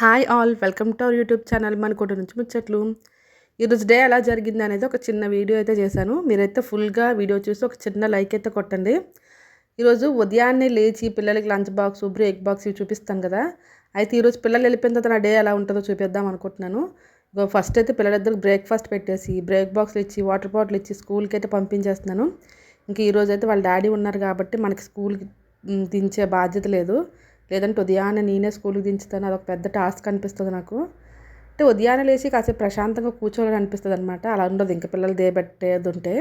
Hi all welcome to our YouTube channel మనకోట నుంచి ముచ్చట్లు. ఈరోజు డే ఎలా జరిగింది అనేది ఒక చిన్న వీడియో అయితే చేశాను. మీరైతే ఫుల్గా వీడియో చూసి ఒక చిన్న లైక్ అయితే కొట్టండి. ఈరోజు ఉదయాన్నే లేచి పిల్లలకి లంచ్ బాక్స్ బ్రేక్ బాక్స్ ఇవి చూపిస్తాను కదా. అయితే ఈరోజు పిల్లలు వెళ్ళిపోయిన తర్వాత నా డే ఎలా ఉంటుందో చూపిద్దాం అనుకుంటున్నాను. ఫస్ట్ అయితే పిల్లలిద్దరికి బ్రేక్ఫాస్ట్ పెట్టేసి బ్రేక్ బాక్స్లు ఇచ్చి వాటర్ బాటిల్ ఇచ్చి స్కూల్కి అయితే పంపించేస్తున్నాను. ఇంకా ఈరోజు అయితే వాళ్ళ డాడీ ఉన్నారు కాబట్టి మనకి స్కూల్కి దించే బాధ్యత లేదు. లేదంటే ఉదయాన్నే నేనే స్కూల్కి దించుతాను అదొక పెద్ద టాస్క్ అనిపిస్తుంది నాకు. అంటే ఉదయాన్నే లేచి కాసేపు ప్రశాంతంగా కూర్చోవాలని అనిపిస్తుంది అనమాట అలా ఉండదు ఇంకా పిల్లలు దేబెట్టేది ఉంటే.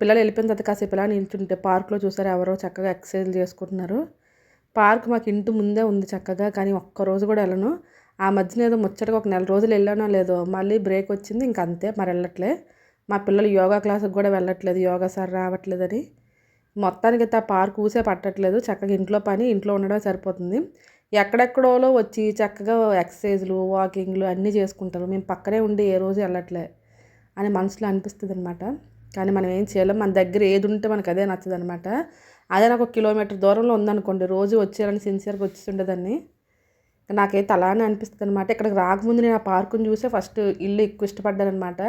పిల్లలు వెళ్ళిపోయిన తర్వాత కాసేపు ఇలా నిల్చుంటే పార్క్లో చూసారు ఎవరో చక్కగా ఎక్సర్సైజ్ చేసుకుంటున్నారు. పార్క్ మాకు ఇంటి ముందే ఉంది చక్కగా కానీ ఒక్క రోజు కూడా వెళ్ళను. ఆ మధ్యన ఏదో ముచ్చటగా ఒక నెల రోజులు వెళ్ళానో లేదో మళ్ళీ బ్రేక్ వచ్చింది ఇంక అంతే మరి వెళ్ళట్లే. మా పిల్లలు యోగా క్లాసుకి కూడా వెళ్ళట్లేదు యోగా సార్ రావట్లేదని. మొత్తానికి అయితే ఆ పార్క్ ఊసే పట్టట్లేదు. చక్కగా ఇంట్లో పని ఇంట్లో ఉండడం సరిపోతుంది. ఎక్కడెక్కడోలో వచ్చి చక్కగా ఎక్సర్సైజ్లు వాకింగ్లు అన్నీ చేసుకుంటారు. మేము పక్కనే ఉండి ఏ రోజు వెళ్ళట్లే అని మనసులో అనిపిస్తుంది అనమాట కానీ మనం ఏం చేయలేం. మన దగ్గర ఏది ఉంటే మనకు అదే నచ్చదు అనమాట అదే నాకు ఒక కిలోమీటర్ దూరంలో ఉందనుకోండి రోజు వచ్చేయాలని సిన్సియర్గా వచ్చి ఉండేదాన్ని నాకైతే అలానే అనిపిస్తుంది అనమాట ఇక్కడికి రాకముందు నేను ఆ పార్కుని చూసే ఫస్ట్ ఇల్లు ఎక్కువ ఇష్టపడ్డాను అనమాట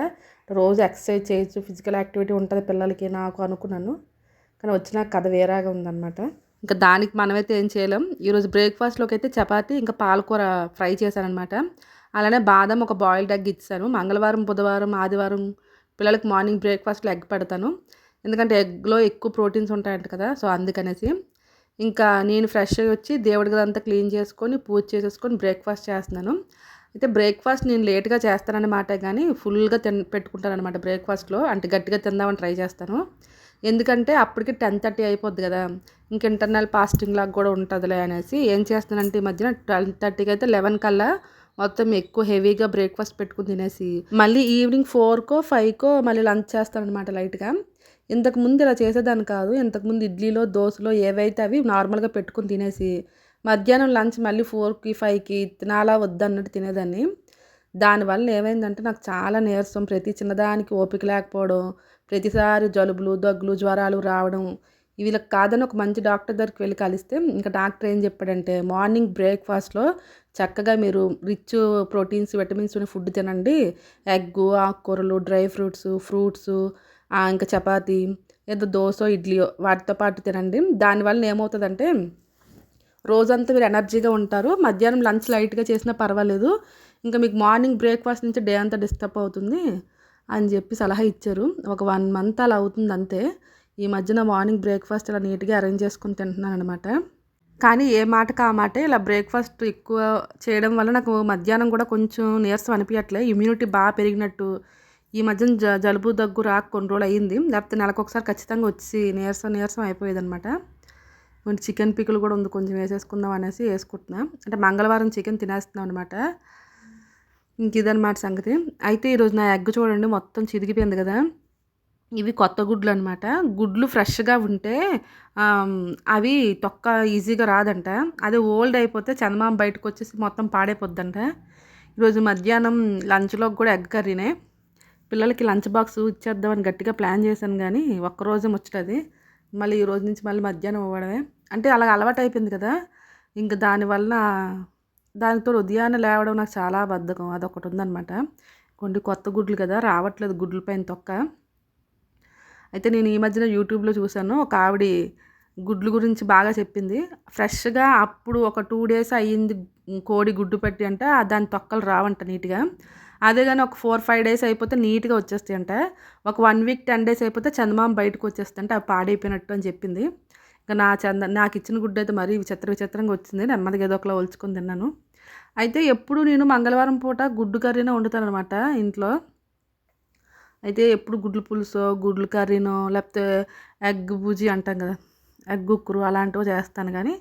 రోజు ఎక్సర్సైజ్ చేయొచ్చు ఫిజికల్ యాక్టివిటీ ఉంటుంది పిల్లలకి నాకు అనుకున్నాను. కానీ వచ్చిన కథ వేరేగా ఉందన్నమాట. ఇంకా దానికి మనమైతే ఏం చేయలేం. ఈరోజు బ్రేక్ఫాస్ట్లోకి అయితే చపాతీ ఇంకా పాలకూర ఫ్రై చేశానమాట అలానే బాదం ఒక బాయిల్డ్ ఎగ్ ఇచ్చాను. మంగళవారం బుధవారం ఆదివారం పిల్లలకి మార్నింగ్ బ్రేక్ఫాస్ట్లో ఎగ్ పెడతాను. ఎందుకంటే ఎగ్లో ఎక్కువ ప్రోటీన్స్ ఉంటాయంట కదా సో అందుకనేసి. ఇంకా నేను ఫ్రెష్ అయ్యి వచ్చి దేవుడి గదంతా క్లీన్ చేసుకొని పూజ చేసేసుకొని బ్రేక్ఫాస్ట్ చేస్తున్నాను. అయితే బ్రేక్ఫాస్ట్ నేను లేట్గా చేస్తానన్నమాట కానీ ఫుల్గా తిన్ పెట్టుకుంటాను అనమాట బ్రేక్ఫాస్ట్లో. అంటే గట్టిగా తిందామని ట్రై చేస్తాను. ఎందుకంటే అప్పటికి టెన్ థర్టీ అయిపోద్ది కదా. ఇంక ఇంటర్నల్ ఫాస్టింగ్ లాగా కూడా ఉంటుందిలే అనేసి ఏం చేస్తానంటే ఈ మధ్యన ట్వెల్వ్ థర్టీకి అయితే లెవెన్ కల్లా మొత్తం ఎక్కువ హెవీగా బ్రేక్ఫాస్ట్ పెట్టుకుని తినేసి మళ్ళీ ఈవినింగ్ ఫోర్కో ఫైవ్కో మళ్ళీ లంచ్ చేస్తానమాట లైట్గా. ఇంతకుముందు ఇలా చేసేదాన్ని కాదు ఇంతకుముందు ఇడ్లీలో దోశలో ఏవైతే అవి నార్మల్గా పెట్టుకుని తినేసి మధ్యాహ్నం లంచ్ మళ్ళీ ఫోర్కి ఫైవ్కి తినాలా వద్దన్నట్టు తినేదాన్ని. దానివల్ల ఏమైందంటే నాకు చాలా నీరసం ప్రతి చిన్నదానికి ఓపిక లేకపోవడం ప్రతిసారి జలుబులు దగ్గులు జ్వరాలు రావడం వీళ్ళకి కాదని ఒక మంచి డాక్టర్ దగ్గరికి వెళ్ళి కలిస్తే ఇంకా డాక్టర్ ఏం చెప్పాడంటే మార్నింగ్ బ్రేక్ఫాస్ట్లో చక్కగా మీరు రిచ్ ప్రోటీన్స్ విటమిన్స్ ఉన్న ఫుడ్ తినండి. ఎగ్ ఆకుకూరలు డ్రై ఫ్రూట్స్ ఫ్రూట్స్ ఇంకా చపాతి ఏదో దోశ ఇడ్లీయో వాటితో పాటు తినండి. దానివల్ల ఏమవుతుందంటే రోజంతా మీరు ఎనర్జీగా ఉంటారు. మధ్యాహ్నం లంచ్ లైట్గా చేసినా పర్వాలేదు. ఇంకా మీకు మార్నింగ్ బ్రేక్ఫాస్ట్ నుంచి డే అంతా డిస్టర్బ్ అవుతుంది. అని చెప్పి సలహా ఇచ్చారు. ఒక వన్ మంత్ అలా అవుతుంది అంతే. ఈ మధ్యన మార్నింగ్ బ్రేక్ఫాస్ట్ ఇలా నీట్గా అరేంజ్ చేసుకుని తింటున్నాను అనమాట కానీ ఏ మాటకు ఆ మాటే ఇలా బ్రేక్ఫాస్ట్ ఎక్కువ చేయడం వల్ల నాకు మధ్యాహ్నం కూడా కొంచెం నీరసం అనిపించట్లే ఇమ్యూనిటీ బాగా పెరిగినట్టు ఈ మధ్యన జ జలుబు దగ్గు రాక కొన్ని రోజులు అయ్యింది లేకపోతే నెలకు ఒకసారి ఖచ్చితంగా వచ్చి నీరసం నీరసం అయిపోయేది అనమాట చికెన్ పిక్కులు కూడా ఉంది కొంచెం వేసేసుకుందాం అనేసి వేసుకుంటున్నాం. అంటే మంగళవారం చికెన్ తినేస్తున్నాం అనమాట ఇంక ఇదనమాట సంగతి. అయితే ఈరోజు నా ఎగ్ చూడండి మొత్తం చిరిగిపోయింది కదా. ఇవి కొత్త గుడ్లు అనమాట గుడ్లు ఫ్రెష్గా ఉంటే అవి తొక్క ఈజీగా రాదంట. అదే ఓల్డ్ అయిపోతే చందమామ బయటకు వచ్చేసి మొత్తం పాడైపోద్దంట. ఈరోజు మధ్యాహ్నం లంచ్లో కూడా ఎగ్ కర్రీనే. పిల్లలకి లంచ్ బాక్స్ ఇచ్చేద్దామని గట్టిగా ప్లాన్ చేశాను కానీ ఒక్కరోజే ముచ్చటది. మళ్ళీ ఈ రోజు నుంచి మళ్ళీ మధ్యాహ్నం ఇవ్వడమే అంటే అలా అలవాటు అయిపోయింది కదా. ఇంకా దానివల్ల దానితో ఉదయాన్నే లేవడం నాకు చాలా బద్ధకం. అదొకటి ఉందనమాట కొన్ని కొత్త గుడ్లు కదా రావట్లేదు గుడ్ల పైన తొక్క. అయితే నేను ఈ మధ్యన యూట్యూబ్లో చూశాను. ఒక ఆవిడ గుడ్లు గురించి బాగా చెప్పింది. ఫ్రెష్గా అప్పుడు ఒక టూ డేస్ అయ్యింది కోడి గుడ్డు పెట్టి అంటే దాని తొక్కలు రావంట నీట్గా. అదే కానీ ఒక ఫోర్ ఫైవ్ డేస్ అయిపోతే నీట్గా వచ్చేస్తాయి అంట ఒక వన్ వీక్ టెన్ డేస్ అయిపోతే చందమామ బయటకు వచ్చేస్తాయంటే అవి పాడైపోయినట్టు అని చెప్పింది. ఇంకా నా చంద నాకు ఇచ్చిన గుడ్డు అయితే మరీ విచిత్ర విచిత్రంగా వచ్చింది. నెమ్మదిగా ఏదో ఒకలా ఒలుచుకొని తిన్నాను. అయితే ఎప్పుడు నేను మంగళవారం పూట గుడ్డు కర్రీనే వండుతాను అనమాట ఇంట్లో. అయితే ఎప్పుడు గుడ్లు పులుసో గుడ్లు కర్రీనో లేకపోతే ఎగ్ బుజీ అంటాం కదా ఎగ్ ఉక్కురు అలాంటివి చేస్తాను కానీ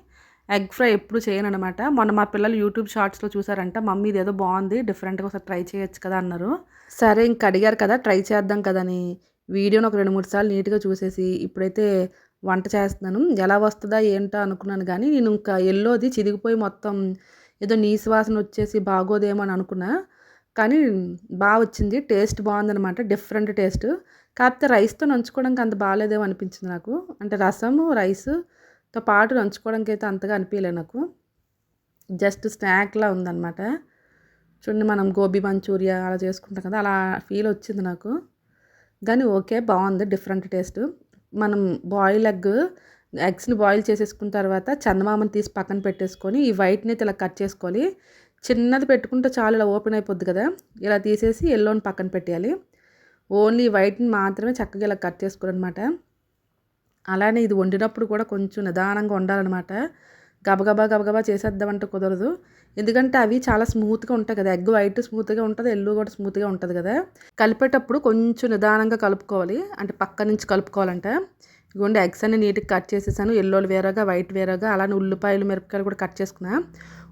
ఎగ్ ఫ్రై ఎప్పుడు చేయను అనమాట మొన్న మా పిల్లలు యూట్యూబ్ షార్ట్స్లో చూసారంట మమ్మీ ఇదేదో బాగుంది డిఫరెంట్గా ఒకసారి ట్రై చేయొచ్చు కదా అన్నారు. సరే ఇంక అడిగారు కదా ట్రై చేద్దాం కదని వీడియోని ఒక రెండు మూడు సార్లు నీట్గా చూసేసి ఇప్పుడైతే వంట చేస్తున్నాను. ఎలా వస్తుందా ఏంటో అనుకున్నాను కానీ నేను ఇంకా ఎల్లోది చిదిగిపోయి మొత్తం ఏదో నీసు వాసన వచ్చేసి బాగోదేమో అని అనుకున్నా. కానీ బాగా వచ్చింది. టేస్ట్ బాగుందనమాట డిఫరెంట్ టేస్ట్. కాకపోతే రైస్తో నంచుకోవడానికి అంత బాగాలేదేమో అనిపించింది నాకు. అంటే రసము రైస్తో పాటు నంచుకోవడానికి అయితే అంతగా అనిపించలేదు నాకు. జస్ట్ స్నాక్లా ఉందన్నమాట. చూడండి మనం గోబీ మంచూరియా అలా చేసుకుంటాం కదా అలా ఫీల్ వచ్చింది నాకు. కానీ ఓకే బాగుంది. Different taste. మనం బాయిల్ ఎగ్ ఎగ్స్ని బాయిల్ చేసేసుకున్న తర్వాత చందమామని తీసి పక్కన పెట్టేసుకొని ఈ వైట్ని ఇలా కట్ చేసుకోవాలి. చిన్నది పెట్టుకుంటే చాలు ఇలా ఓపెన్ అయిపోద్ది కదా. ఇలా తీసేసి ఎల్లోని పక్కన పెట్టేయాలి. ఓన్లీ వైట్ని మాత్రమే చక్కగా ఇలా కట్ చేసుకోవాలన్నమాట. అలానే ఇది వండినప్పుడు కూడా కొంచెం నిదానంగా ఉండాలన్నమాట గబగబా గబగబా చేసేద్దామంటే కుదరదు. ఎందుకంటే అవి చాలా స్మూత్గా ఉంటాయి కదా. ఎగ్ వైట్ స్మూత్గా ఉంటుంది ఎల్లు కూడా స్మూత్గా ఉంటుంది కదా. కలిపేటప్పుడు కొంచెం నిదానంగా కలుపుకోవాలి. అంటే పక్క నుంచి కలుపుకోవాలంట. ఇదిగోండి ఎగ్స్ అన్ని నీట్గా కట్ చేసేసాను. ఎల్లోలు వేరేగా వైట్ వేరేగా అలానే ఉల్లిపాయలు మిరపకాయలు కూడా కట్ చేసుకున్నా.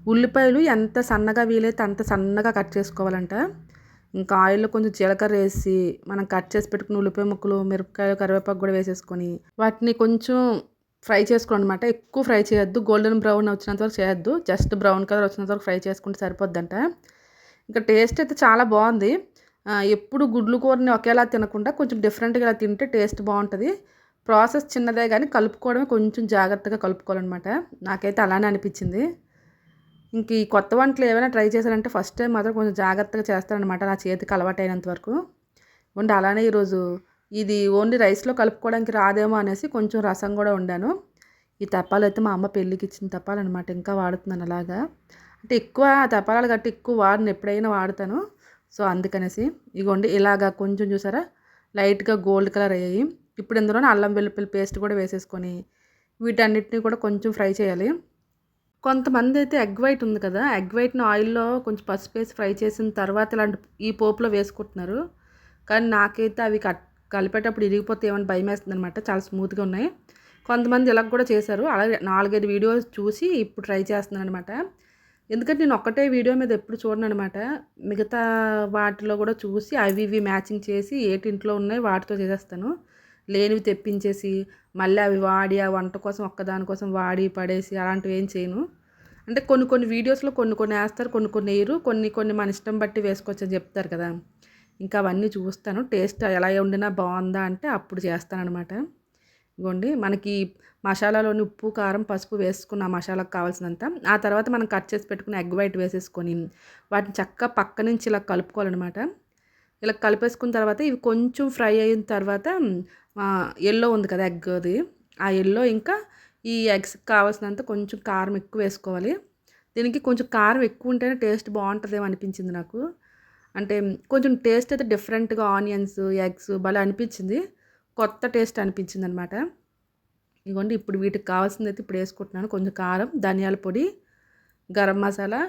ఉల్లిపాయలు ఎంత సన్నగా వీలైతే అంత సన్నగా కట్ చేసుకోవాలంట. ఇంకా ఆయిల్లో కొంచెం జీలకర్ర వేసి మనం కట్ చేసి పెట్టుకున్న ఉల్లిపాయ ముక్కలు మిరపకాయలు కరివేపాకు కూడా వేసేసుకొని వాటిని కొంచెం ఫ్రై చేసుకోండి అనమాట ఎక్కువ ఫ్రై చేయొద్దు. గోల్డెన్ బ్రౌన్ వచ్చినంత వరకు చేయొద్దు. జస్ట్ బ్రౌన్ కలర్ వచ్చినంత వరకు ఫ్రై చేసుకుంటే సరిపోద్దంట. ఇంకా టేస్ట్ అయితే చాలా బాగుంది. ఎప్పుడు గుడ్లు కూరని ఒకేలా తినకుండా కొంచెం డిఫరెంట్గా ఇలా తింటే టేస్ట్ బాగుంటుంది. ప్రాసెస్ చిన్నదే కానీ కలుపుకోవడమే కొంచెం జాగ్రత్తగా కలుపుకోవాలన్నమాట. నాకైతే అలానే అనిపించింది. ఇంక ఈ కొత్త వంటలు ఏమైనా ట్రై చేశారంటే ఫస్ట్ టైం మాత్రం కొంచెం జాగ్రత్తగా చేస్తారనమాట నా చేతికి అలవాటైనంత వరకు. ఉండి అలానే ఈరోజు ఇది ఓన్లీ రైస్లో కలుపుకోవడానికి రాదేమో అనేసి కొంచెం రసం కూడా వండాను. ఈ తప్పాలు అయితే మా అమ్మ పెళ్ళికి ఇచ్చిన తప్పాలు అనమాట ఇంకా వాడుతున్నాను అలాగా. అంటే ఎక్కువ తప్పాలు కట్టి ఎక్కువ వాడిని ఎప్పుడైనా వాడతాను. సో అందుకనేసి ఇగోండి ఇలాగా కొంచెం చూసారా? లైట్గా గోల్డ్ కలర్ అయ్యాయి. ఇప్పుడు ఇందులోనే అల్లం వెల్లుల్లి పేస్ట్ కూడా వేసేసుకొని వీటన్నిటిని కూడా కొంచెం ఫ్రై చేయాలి. కొంతమంది అయితే ఎగ్ వైట్ ఉంది కదా ఎగ్ వైట్ని ఆయిల్లో కొంచెం పసుపు వేసి ఫ్రై చేసిన తర్వాత ఇలాంటి ఈ పోపులో వేసుకుంటున్నారు. కానీ నాకైతే అవి కట్ కలిపేటప్పుడు ఇరిగిపోతే ఏమైనా భయం వేస్తుంది అనమాట చాలా స్మూత్గా ఉన్నాయి. కొంతమంది ఇలా కూడా చేశారు. అలాగే నాలుగైదు వీడియోస్ చూసి ఇప్పుడు ట్రై చేస్తున్నాను అనమాట ఎందుకంటే నేను ఒక్కటే వీడియో మీద ఎప్పుడు చూడను అనమాట మిగతా వాటిలో కూడా చూసి అవి ఇవి మ్యాచింగ్ చేసి ఏటి ఇంట్లో ఉన్నాయి వాటితో చేసేస్తాను. లేనివి తెప్పించేసి మళ్ళీ అవి వాడి ఆ వంట కోసం ఒక్కదాని కోసం వాడి పడేసి అలాంటివి ఏం చేయను. అంటే కొన్ని కొన్ని వీడియోస్లో కొన్ని కొన్ని వేస్తారు కొన్ని కొన్ని వేయరు. కొన్ని కొన్ని మన ఇష్టం బట్టి వేసుకోవచ్చు అని చెప్తారు కదా. ఇంకా అవన్నీ చూస్తాను. టేస్ట్ ఎలా వండినా బాగుందా అంటే అప్పుడు చేస్తానమాట ఇవ్వండి మనకి మసాలాలోని ఉప్పు కారం పసుపు వేసుకున్న మసాలాకు కావాల్సినంత. ఆ తర్వాత మనం కట్ చేసి పెట్టుకున్న ఎగ్ వైట్ వేసేసుకొని వాటిని చక్కగా పక్క నుంచి ఇలా కలుపుకోవాలన్నమాట. ఇలా కలిపేసుకున్న తర్వాత ఇవి కొంచెం ఫ్రై అయిన తర్వాత ఎల్లో ఉంది కదా ఎగ్ అది. ఆ ఎల్లో ఇంకా ఈ ఎగ్స్ కావాల్సినంత కొంచెం కారం ఎక్కువ వేసుకోవాలి. దీనికి కొంచెం కారం ఎక్కువ ఉంటేనే టేస్ట్ బాగుంటుందేమో అనిపించింది నాకు. అంటే కొంచెం టేస్ట్ అయితే డిఫరెంట్గా ఆనియన్స్ ఎగ్స్ భలే అనిపించింది. కొత్త టేస్ట్ అనిపించింది అనమాట ఇదిగోండి ఇప్పుడు వీటికి కావాల్సింది అయితే ఇప్పుడు వేసుకుంటున్నాను. కొంచెం కారం ధనియాల పొడి గరం మసాలా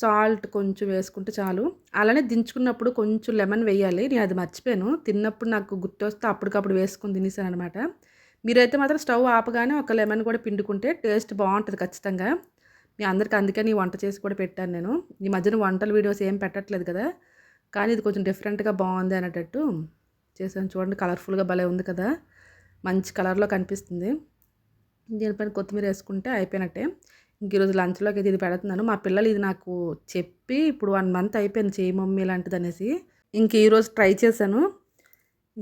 సాల్ట్ కొంచెం వేసుకుంటే చాలు. అలానే దించుకున్నప్పుడు కొంచెం లెమన్ వేయాలి. నేను అది మర్చిపోయాను. తిన్నప్పుడు నాకు గుర్తొస్తే అప్పటికప్పుడు వేసుకుని తినేసాను అనమాట మీరైతే మాత్రం స్టవ్ ఆపగానే ఒక లెమన్ కూడా పిండుకుంటే టేస్ట్ బాగుంటుంది ఖచ్చితంగా. మీ అందరికి అందుకని వంట చేసి కూడా పెట్టాను నేను. ఈ మధ్యన వంటల వీడియోస్ ఏం పెట్టట్లేదు కదా. కానీ ఇది కొంచెం డిఫరెంట్గా బాగుంది అనేటట్టు చేశాను. చూడండి కలర్ఫుల్గా భలే ఉంది కదా. మంచి కలర్లో కనిపిస్తుంది. దీనిపైన కొత్తిమీర వేసుకుంటే అయిపోయినట్టే. ఇంక ఈరోజు లంచ్లోకి అయితే ఇది పెడుతున్నాను. మా పిల్లలు ఇది నాకు చెప్పి ఇప్పుడు వన్ మంత్ అయిపోయింది చేయి మమ్మీ లాంటిది అనేసి ఇంక ఈరోజు ట్రై చేశాను.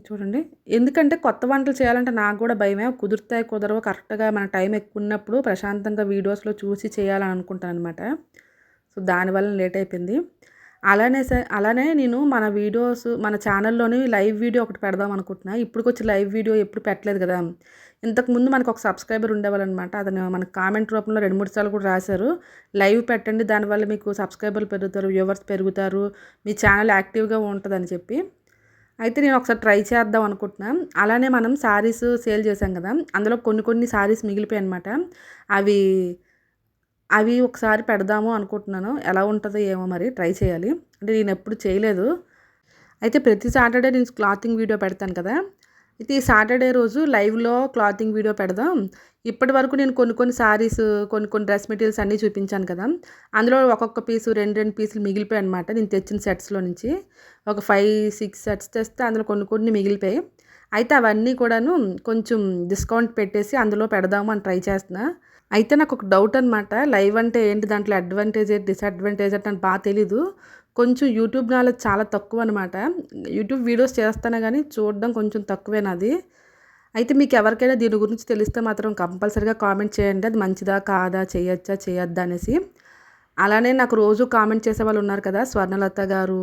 చూడండి. ఎందుకంటే కొత్త వంటలు చేయాలంటే నాకు కూడా భయమే. కుదురుతాయి కుదరవు కరెక్ట్గా మన టైం ఎక్కువ ఉన్నప్పుడు ప్రశాంతంగా వీడియోస్లో చూసి చేయాలని అనుకుంటాను అనమాట సో దానివల్ల లేట్ అయిపోయింది. అలానే అలానే నేను మన వీడియోస్ మన ఛానల్లోని లైవ్ వీడియో ఒకటి పెడదాం అనుకుంటున్నా. ఇప్పుడు వచ్చి లైవ్ వీడియో ఎప్పుడు పెట్టలేదు కదా. ఇంతకుముందు మనకు ఒక సబ్స్క్రైబర్ ఉండేవాళ్ళనమాట. అతను మనకు కామెంట్ రూపంలో రెండు మూడు సార్లు కూడా రాశారు. లైవ్ పెట్టండి. దానివల్ల మీకు సబ్స్క్రైబర్లు పెరుగుతారు వ్యూవర్స్ పెరుగుతారు. మీ ఛానల్ యాక్టివ్గా ఉంటుందని చెప్పి. అయితే నేను ఒకసారి ట్రై చేద్దాం అనుకుంటున్నాను అలానే మనం శారీస్ సేల్ చేసాం కదా అందులో కొన్ని కొన్ని శారీస్ మిగిలిపోయాయి అనమాట అవి అవి ఒకసారి పెడదాము అనుకుంటున్నాను. ఎలా ఉంటుందో ఏమో మరి ట్రై చేయాలి. అంటే నేను ఎప్పుడు చేయలేదు. అయితే ప్రతి సాటర్డే నేను క్లాతింగ్ వీడియో పెడతాను కదా అయితే ఈ సాటర్డే రోజు లైవ్లో క్లాతింగ్ వీడియో పెడదాం. ఇప్పటి వరకు నేను కొన్ని కొన్ని శారీస్ కొన్ని కొన్ని డ్రెస్ మెటీరియల్స్ అన్నీ చూపించాను కదా. అందులో ఒక్కొక్క పీసు రెండు రెండు పీసులు మిగిలిపోయాయి అనమాట నేను తెచ్చిన సెట్స్లో నుంచి ఒక ఫైవ్ సిక్స్ సెట్స్ తెస్తే అందులో కొన్ని కొన్ని మిగిలిపోయాయి. అయితే అవన్నీ కూడాను కొంచెం డిస్కౌంట్ పెట్టేసి అందులో పెడదాము అని ట్రై చేస్తున్నా. అయితే నాకు ఒక డౌట్ అనమాట లైవ్ అంటే ఏంటి? దాంట్లో అడ్వాంటేజ్ డిసడ్వాంటేజ్ అంటే నాకు బాగా తెలీదు. కొంచెం యూట్యూబ్ నాలెడ్జ్ చాలా తక్కువ అనమాట యూట్యూబ్ వీడియోస్ చేస్తాను కానీ చూడడం కొంచెం తక్కువే నాది అయితే మీకు ఎవరికైనా దీని గురించి తెలిస్తే మాత్రం కంపల్సరీగా కామెంట్ చేయండి. అది మంచిదా కాదా చేయొచ్చా చేయొద్దా అనేసి. అలానే నాకు రోజు కామెంట్ చేసే వాళ్ళు ఉన్నారు కదా స్వర్ణలత గారు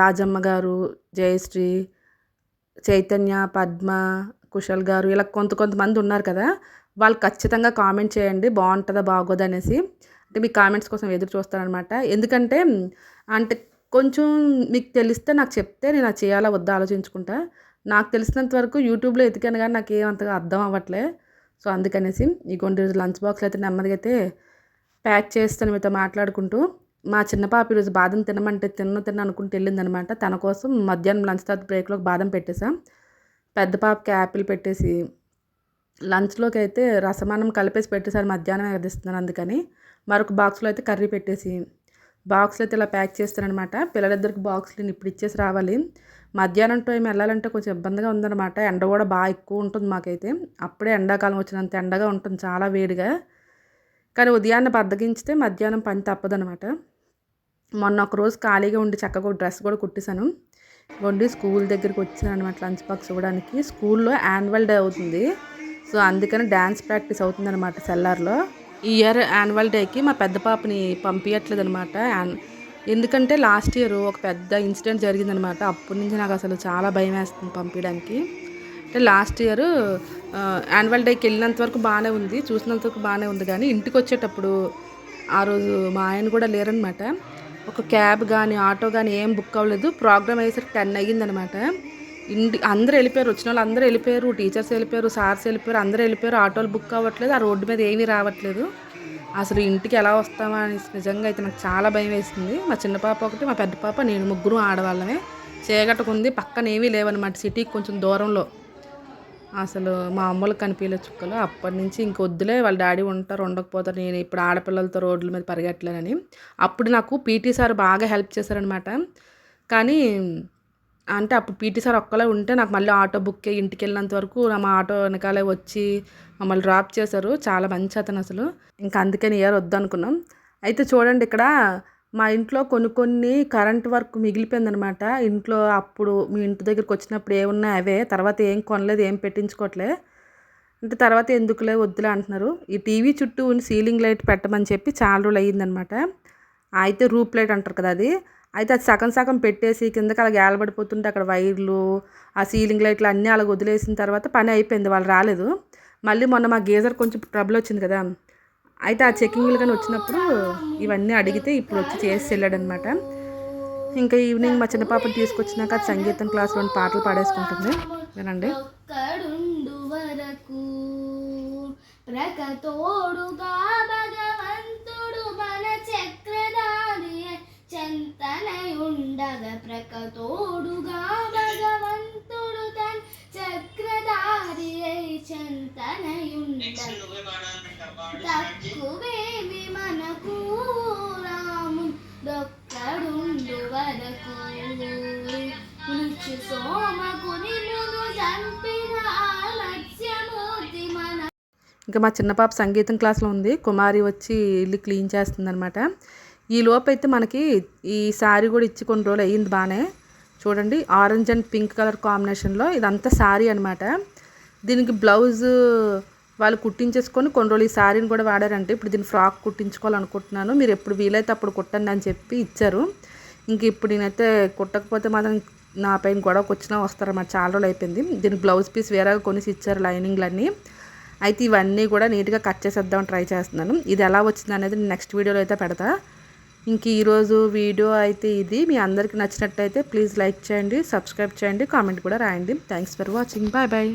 రాజమ్మ గారు జయశ్రీ చైతన్య పద్మ కుశల్ గారు ఇలా కొంత కొంతమంది ఉన్నారు కదా వాళ్ళు ఖచ్చితంగా కామెంట్ చేయండి. బాగుంటుందా బాగోదా అనేసి. అంటే మీ కామెంట్స్ కోసం ఎదురు చూస్తానమాట ఎందుకంటే అంటే కొంచెం మీకు తెలిస్తే నాకు చెప్తే నేను అది చేయాలా వద్దా ఆలోచించుకుంటా. నాకు తెలిసినంత వరకు యూట్యూబ్లో ఎతికాను కానీ నాకు ఏమంతగా అర్థం అవ్వట్లే. సో అందుకనేసి ఈ కొన్ని రోజు లంచ్ బాక్స్లో అయితే నెమ్మదిగా అయితే ప్యాక్ చేస్తాను మీతో మాట్లాడుకుంటూ. మా చిన్న పాప ఈరోజు బాదం తినమంటే తిన్న తిన్న అనుకుంటూ వెళ్ళిందనమాట. తన కోసం మధ్యాహ్నం లంచ్ తర్వాత బ్రేక్లో బాదం పెట్టేసాం పెద్ద పాపకి యాపిల్ పెట్టేసి లంచ్లోకి అయితే రసమానం కలిపేసి పెట్టేసారు మధ్యాహ్నం ఎదిస్తున్నాను అందుకని. మరొక బాక్స్లో అయితే కర్రీ పెట్టేసి బాక్స్లో అయితే ఇలా ప్యాక్ చేస్తారనమాట పిల్లలిద్దరికి బాక్స్లు ఇప్పుడు ఇచ్చేసి రావాలి. మధ్యాహ్నం టైం వెళ్ళాలంటే కొంచెం ఇబ్బందిగా ఉందన్నమాట. ఎండ కూడా బాగా ఎక్కువ ఉంటుంది మాకైతే. అప్పుడే ఎండాకాలం వచ్చినంత ఎండగా ఉంటుంది చాలా వేడిగా. కానీ ఉదయాన్నే బద్దగించితే మధ్యాహ్నం పని తప్పదనమాట మొన్న ఒక రోజు ఖాళీగా ఉండి చక్కగా డ్రెస్ కూడా కుట్టేశాను. వండి స్కూల్ దగ్గరికి వచ్చాను అనమాట లంచ్ బాక్స్ ఇవ్వడానికి. స్కూల్లో యాన్యువల్ డే అవుతుంది. సో అందుకని డ్యాన్స్ ప్రాక్టీస్ అవుతుందన్నమాట సెల్లార్లో. ఈ ఇయర్ యాన్యువల్ డేకి మా పెద్ద పాపని పంపించట్లేదు అనమాట ఎందుకంటే లాస్ట్ ఇయర్ ఒక పెద్ద ఇన్సిడెంట్ జరిగిందనమాట అప్పటి నుంచి నాకు అసలు చాలా భయం వేస్తుంది పంపించడానికి అంటే లాస్ట్ ఇయర్ యాన్యువల్ డేకి వెళ్ళినంత వరకు బాగానే ఉంది చూసినంత వరకు బాగానే ఉంది కానీ ఇంటికి వచ్చేటప్పుడు ఆ రోజు మా ఆయన కూడా లేరనమాట ఒక క్యాబ్ కానీ ఆటో కానీ ఏం బుక్ అవ్వలేదు. ప్రోగ్రామ్ అయ్యేసరికి టెన్ అయ్యిందనమాట ఇంటి అందరూ వెళ్ళిపోయారు వచ్చిన వాళ్ళు అందరూ వెళ్ళిపోయారు టీచర్స్ వెళ్ళిపోయారు సార్స్ వెళ్ళిపోయారు అందరూ వెళ్ళిపోయారు ఆటోలు బుక్ అవ్వట్లేదు ఆ రోడ్డు మీద ఏమీ రావట్లేదు. అసలు ఇంటికి ఎలా వస్తామా అని నిజంగా అయితే నాకు చాలా భయం వేసింది. మా చిన్న పాప ఒకటి మా పెద్ద పాప నేను ముగ్గురు ఆడవాళ్ళమే. చేయగట్టుకుంది పక్కన ఏమీ లేవన్నమాట సిటీకి కొంచెం దూరంలో. అసలు మా అమ్మలకు కనిపించలే చుక్కలు. అప్పటి నుంచి ఇంక వద్దులే వాళ్ళ డాడీ ఉంటారు ఉండకపోతారు నేను ఇప్పుడు ఆడపిల్లలతో రోడ్ల మీద పరిగెట్టలేనని. అప్పుడు నాకు పీటీ సార్ బాగా హెల్ప్ చేశారనమాట కానీ అంటే అప్పుడు పీటీ సార్ ఒక్కలే ఉంటే నాకు మళ్ళీ ఆటో బుక్ అయ్యి ఇంటికి వెళ్ళినంత వరకు మా ఆటో వెనకాలే వచ్చి మమ్మల్ని డ్రాప్ చేశారు. చాలా మంచి అతను అసలు. ఇంకా అందుకని ఇయర్ వద్దు అనుకున్నాం అయితే చూడండి ఇక్కడ మా ఇంట్లో కొన్ని కొన్ని కరెంట్ వర్క్ మిగిలిపోయిందనమాట ఇంట్లో అప్పుడు మీ ఇంటి దగ్గరికి వచ్చినప్పుడు ఏమున్నా అవే. తర్వాత ఏం కొనలేదు ఏం పెట్టించుకోవట్లే. అంటే తర్వాత ఎందుకులే వద్దులే అంటున్నారు. ఈ టీవీ చుట్టూ సీలింగ్ లైట్ పెట్టమని చెప్పి చాలా రోజులు అయ్యిందనమాట అయితే రూప్ లైట్ అంటారు కదా అది. అయితే అది సగం సగం పెట్టేసి కిందకి అలా ఏలబడిపోతుంటే అక్కడ వైర్లు ఆ సీలింగ్ లైట్లు అన్నీ అలా వదిలేసిన తర్వాత పని అయిపోయింది. వాళ్ళు రాలేదు. మళ్ళీ మొన్న మా గీజర్ కొంచెం ట్రబుల్ వచ్చింది కదా. అయితే ఆ చెకింగ్లు కానీ వచ్చినప్పుడు ఇవన్నీ అడిగితే ఇప్పుడు వచ్చి చేసి వెళ్ళాడనమాట. ఇంకా ఈవినింగ్ మా చిన్న పాపను తీసుకొచ్చినాక సంగీతం క్లాస్లో పాటలు పాడేసుకుంటుంది. వినండి. ప్రకతోడుగా భగవంతుడు మన చక్రధారి చెంతనయుండగ ప్రకతోడుగా భగవంతుడు తన్ చక్రధారి చెంతనయుండగ. తక్కువేమి మనకు రాము దొక్కడుండు వరకు. మృత్యు సోమకుని ఇంకా మా చిన్న పాప సంగీతం క్లాస్లో ఉంది. కుమారి వచ్చి ఇల్లు క్లీన్ చేస్తుందనమాట ఈ లోపైతే అయితే మనకి ఈ శారీ కూడా ఇచ్చి కొన్ని రోజులు అయ్యింది బాగానే. చూడండి ఆరెంజ్ అండ్ పింక్ కలర్ కాంబినేషన్లో ఇదంతా శారీ అనమాట దీనికి బ్లౌజ్ వాళ్ళు కుట్టించేసుకొని కొన్ని రోజులు ఈ శారీని కూడా వాడారంటే ఇప్పుడు దీన్ని ఫ్రాక్ కుట్టించుకోవాలనుకుంటున్నాను. మీరు ఎప్పుడు వీలైతే అప్పుడు కుట్టండి అని చెప్పి ఇచ్చారు. ఇంక ఇప్పుడు నేనైతే కుట్టకపోతే మాత్రం నా పైన గొడవకు వచ్చినా వస్తారన్నమాట. చాలా రోజులు అయిపోయింది. దీనికి బ్లౌజ్ పీస్ వేరేగా కొనేసి ఇచ్చారు లైనింగ్లన్నీ. అయితే ఇవన్నీ కూడా నీట్గా కట్ చేసేద్దాం ట్రై చేస్తున్నాను. ఇది ఎలా వచ్చింది అనేది నెక్స్ట్ వీడియోలో అయితే పెడతా. ఇంక ఈరోజు వీడియో అయితే ఇది. మీ అందరికీ నచ్చినట్టయితే ప్లీజ్ లైక్ చేయండి సబ్స్క్రైబ్ చేయండి కామెంట్ కూడా రాయండి. Thanks for watching. Bye bye.